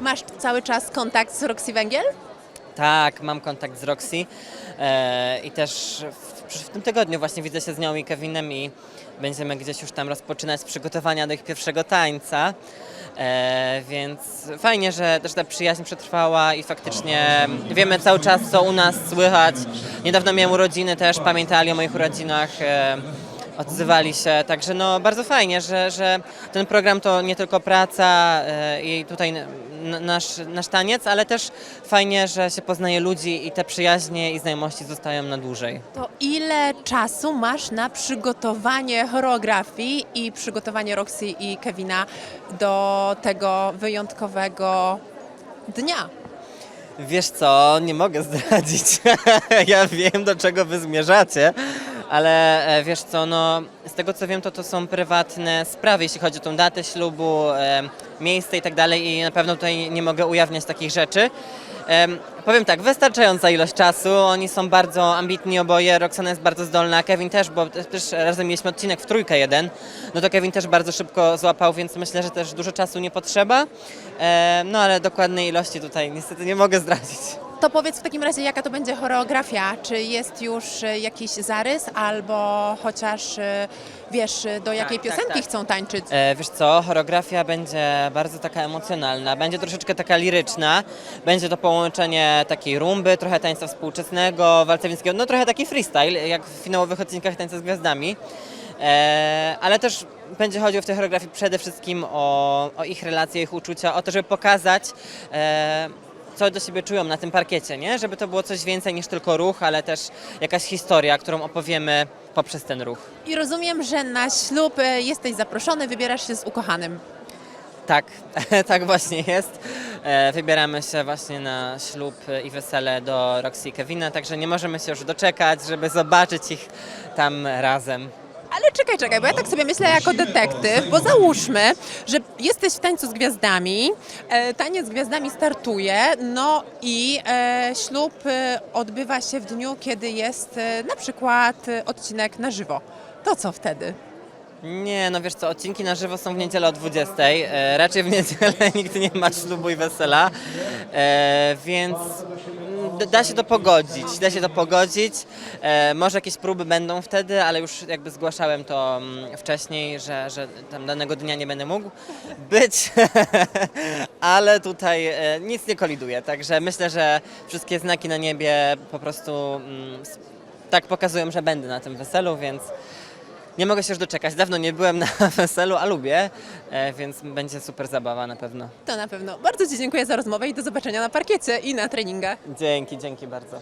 Masz cały czas kontakt z Roxy Węgiel? Tak, mam kontakt z Roxy e, i też w, w tym tygodniu właśnie widzę się z nią i Kevinem i będziemy gdzieś już tam rozpoczynać przygotowania do ich pierwszego tańca. E, więc fajnie, że też ta przyjaźń przetrwała i faktycznie wiemy cały czas, co u nas słychać. Niedawno miałem urodziny też, pamiętali o moich urodzinach. E, odzywali się, także no bardzo fajnie, że, że ten program to nie tylko praca e, i tutaj nasz, nasz taniec, ale też fajnie, że się poznaje ludzi i te przyjaźnie i znajomości zostają na dłużej. To ile czasu masz na przygotowanie choreografii i przygotowanie Roxy i Kevina do tego wyjątkowego dnia? Wiesz co, nie mogę zdradzić. ja wiem, do czego wy zmierzacie, ale e, wiesz co, no z tego co wiem, to to są prywatne sprawy, jeśli chodzi o tą datę ślubu, e, miejsce i tak dalej i na pewno tutaj nie mogę ujawniać takich rzeczy. Em, powiem tak, wystarczająca ilość czasu, oni są bardzo ambitni oboje, Roxana jest bardzo zdolna, Kevin też, bo te- też razem mieliśmy odcinek w trójkę jeden, no to Kevin też bardzo szybko złapał, więc myślę, że też dużo czasu nie potrzeba, e, no ale dokładnej ilości tutaj niestety nie mogę zdradzić. To powiedz w takim razie, jaka to będzie choreografia? Czy jest już e, jakiś zarys, albo chociaż e, wiesz, e, do jakiej tak, piosenki tak. chcą tańczyć? E, wiesz co, choreografia będzie bardzo taka emocjonalna, będzie troszeczkę taka liryczna, będzie to połączenie takiej rumby, trochę tańca współczesnego, walcewińskiego, no trochę taki freestyle, jak w finałowych odcinkach Tańca z Gwiazdami. E, ale też będzie chodziło w tej choreografii przede wszystkim o, o ich relacje, ich uczucia, o to, żeby pokazać e, co do siebie czują na tym parkiecie, nie? Żeby to było coś więcej niż tylko ruch, ale też jakaś historia, którą opowiemy poprzez ten ruch. I rozumiem, że na ślub e, jesteś zaproszony, wybierasz się z ukochanym. Tak, tak właśnie jest. E, Wybieramy się właśnie na ślub i wesele do Roxy i Kevina, także nie możemy się już doczekać, żeby zobaczyć ich tam razem. Ale czekaj, czekaj, bo ja tak sobie myślę jako detektyw, bo załóżmy, że jesteś w tańcu z gwiazdami, e, taniec z gwiazdami startuje, no i e, ślub e, odbywa się w dniu, kiedy jest e, na przykład e, odcinek na żywo. To co wtedy? Nie, no wiesz co, odcinki na żywo są w niedzielę o 20. E, raczej w niedzielę nikt nie ma ślubu i wesela, e, więc da się to pogodzić, da się to pogodzić. E, może jakieś próby będą wtedy, ale już jakby zgłaszałem to mm, wcześniej, że, że tam danego dnia nie będę mógł być, ale tutaj e, nic nie koliduje, także myślę, że wszystkie znaki na niebie po prostu mm, tak pokazują, że będę na tym weselu, więc nie mogę się już doczekać. Dawno nie byłem na weselu, a lubię, e, więc będzie super zabawa na pewno. To na pewno. Bardzo Ci dziękuję za rozmowę i do zobaczenia na parkiecie i na treningach. Dzięki, dzięki bardzo.